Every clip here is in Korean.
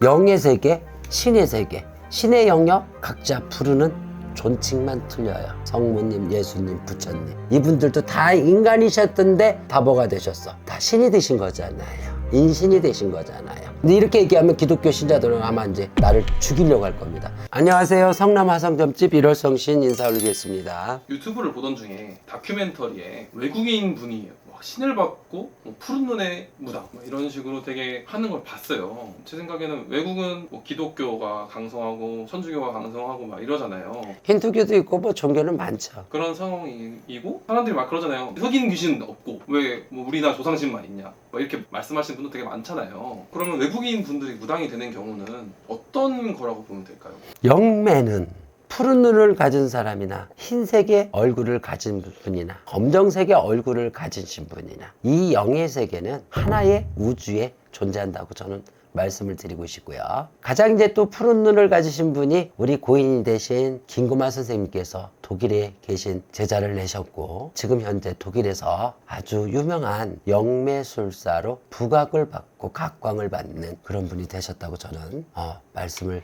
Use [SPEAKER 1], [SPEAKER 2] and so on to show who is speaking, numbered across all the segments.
[SPEAKER 1] 영의 세계, 신의 세계, 신의 영역 각자 부르는 존칭만 틀려요. 성모님, 예수님, 부처님. 이분들도 다 인간이셨던데 바보가 되셨어. 다 신이 되신 거잖아요. 인신이 되신 거잖아요. 근데 이렇게 얘기하면 기독교 신자들은 아마 이제 나를 죽이려고 할 겁니다. 안녕하세요. 성남 화성점집 1월 성신 인사 올리겠습니다.
[SPEAKER 2] 유튜브를 보던 중에 다큐멘터리에 외국인 분이 막 신을 받고 뭐 푸른 눈의 무당 뭐 이런 식으로 되게 하는 걸 봤어요. 제 생각에는 외국은 뭐 기독교가 강성하고 천주교가 강성하고 막 이러잖아요.
[SPEAKER 1] 힌두교도 있고 뭐 종교는 많죠.
[SPEAKER 2] 그런 상황이고 사람들이 막 그러잖아요. 흑인 귀신 없고 왜 뭐 우리나라 조상신만 있냐 막 이렇게 말씀하시는 분도 되게 많잖아요. 그러면 외국인 분들이 무당이 되는 경우는 어떤 거라고 보면 될까요?
[SPEAKER 1] 영매는 푸른 눈을 가진 사람이나 흰색의 얼굴을 가진 분이나 검정색의 얼굴을 가지신 분이나 이 영의 세계는 하나의 우주에 존재한다고 저는 말씀을 드리고 싶고요. 가장 이제 또 푸른 눈을 가지신 분이 우리 고인이 되신 김구마 선생님께서 독일에 계신 제자를 내셨고 지금 현재 독일에서 아주 유명한 영매술사로 부각을 받고 각광을 받는 그런 분이 되셨다고 저는 어, 말씀을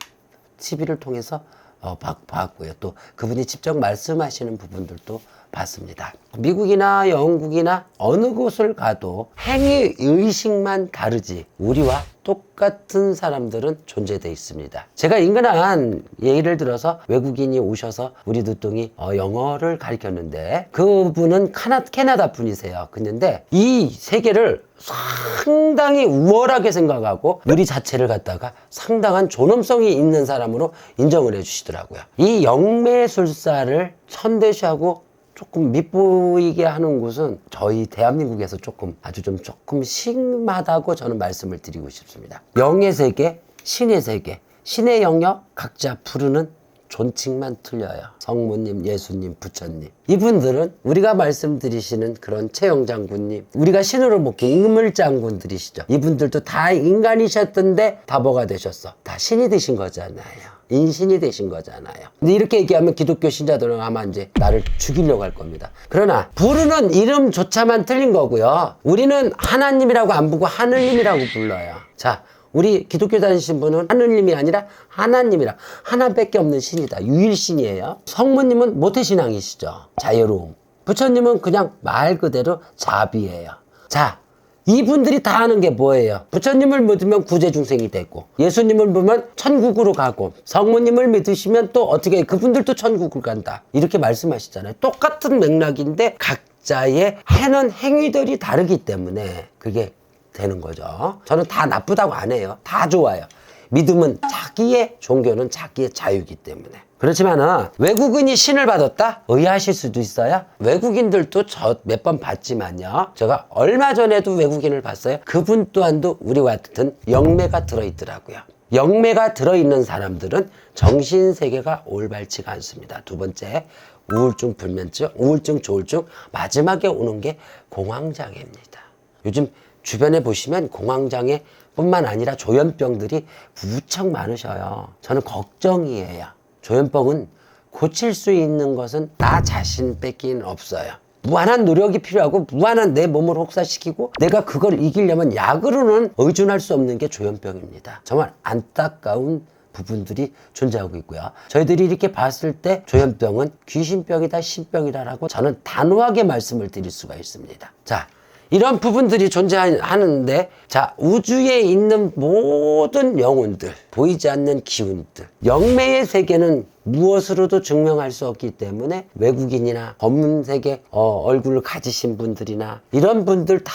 [SPEAKER 1] TV를 통해서 어, 봤- 봤고요. 또 그분이 직접 말씀하시는 부분들도 봤습니다. 미국이나 영국이나 어느 곳을 가도 행위 의식만 다르지 우리와 똑같은 사람들은 존재되어 있습니다. 제가 인근한 예를 들어서 외국인이 오셔서 우리 누뚱이 어, 영어를 가르쳤는데 그분은 카나, 캐나다 분이세요. 근데 이 세계를 상당히 우월하게 생각하고 우리 자체를 갖다가 상당한 존엄성이 있는 사람으로 인정을 해주시더라고요. 이 영매술사를 천대시하고 조금 밉보이게 하는 곳은 저희 대한민국에서 조금 아주 좀 조금 심하다고 저는 말씀을 드리고 싶습니다. 영의 세계, 신의 세계, 신의 영역 각자 부르는 존칭만 틀려요. 성모님, 예수님, 부처님. 이분들은 우리가 말씀드리시는 그런 최영 장군님, 우리가 신으로 먹기 임물 장군들이시죠. 이분들도 다 인간이셨던데 바보가 되셨어. 다 신이 되신 거잖아요. 인신이 되신 거잖아요. 근데 이렇게 얘기하면 기독교 신자들은 아마 이제 나를 죽이려고 할 겁니다. 그러나 부르는 이름조차만 틀린 거고요. 우리는 하나님이라고 안 부르고 하늘님이라고 불러요. 자, 우리 기독교 다니신 분은 하늘님이 아니라 하나님이라 하나밖에 없는 신이다. 유일신이에요. 성모님은 모태신앙이시죠. 자유로움. 부처님은 그냥 말 그대로 자비예요. 자, 이분들이 다 하는 게 뭐예요? 부처님을 믿으면 구제중생이 되고 예수님을 보면 천국으로 가고 성모님을 믿으시면 또 어떻게 그분들도 천국을 간다 이렇게 말씀하시잖아요 똑같은 맥락인데 각자의 해는 행위들이 다르기 때문에 그게 되는 거죠 저는 다 나쁘다고 안 해요 다 좋아요 믿음은 자기의 종교는 자기의 자유이기 때문에 그렇지만은 외국인이 신을 받았다? 의아하실 수도 있어요. 외국인들도 저 몇 번 봤지만요. 제가 얼마 전에도 외국인을 봤어요. 그분 또한도 우리와 같은 영매가 들어있더라고요. 영매가 들어있는 사람들은 정신세계가 올바르지가 않습니다. 두 번째, 우울증, 불면증, 우울증, 조울증, 마지막에 오는 게 공황장애입니다. 요즘 주변에 보시면 공황장애 뿐만 아니라 조현병들이 무척 많으셔요. 저는 걱정이에요. 조현병은 고칠 수 있는 것은 나 자신 뺏기는 없어요. 무한한 노력이 필요하고 무한한 내 몸을 혹사시키고 내가 그걸 이기려면 약으로는 의존할 수 없는 게 조현병입니다. 정말 안타까운 부분들이 존재하고 있고요. 저희들이 이렇게 봤을 때 조현병은 귀신병이다, 신병이다라고 저는 단호하게 말씀을 드릴 수가 있습니다. 자, 이런 부분들이 존재하는데 자 우주에 있는 모든 영혼들 보이지 않는 기운들 영매의 세계는 무엇으로도 증명할 수 없기 때문에 외국인이나 검은색의 어, 얼굴을 가지신 분들이나 이런 분들 다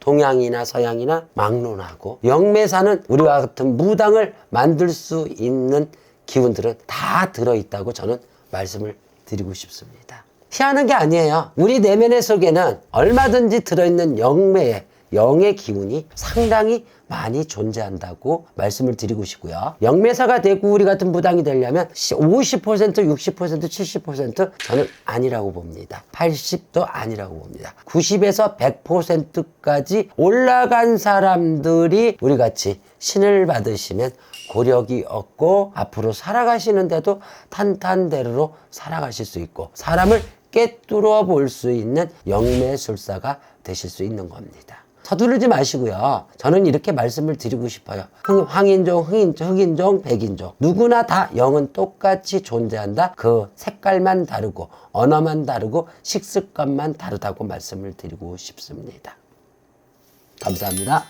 [SPEAKER 1] 동양이나 서양이나 막론하고 영매사는 우리와 같은 무당을 만들 수 있는 기운들은 다 들어있다고 저는 말씀을 드리고 싶습니다. 희한한 게 아니에요. 우리 내면의 속에는 얼마든지 들어있는 영매의 영의 기운이 상당히 많이 존재한다고 말씀을 드리고 싶고요. 영매사가 되고 우리 같은 무당이 되려면 50%, 60%, 70% 저는 아니라고 봅니다. 80도 아니라고 봅니다. 90에서 100%까지 올라간 사람들이 우리 같이 신을 받으시면 고력이 없고 앞으로 살아가시는데도 탄탄대로로 살아가실 수 있고 사람을 꿰뚫어 볼 수 있는 영매술사가 되실 수 있는 겁니다. 서두르지 마시고요. 저는 이렇게 말씀을 드리고 싶어요. 흥- 황인종, 흑인종, 흑인종, 백인종. 누구나 다 영은 똑같이 존재한다. 그 색깔만 다르고, 언어만 다르고, 식습관만 다르다고 말씀을 드리고 싶습니다. 감사합니다.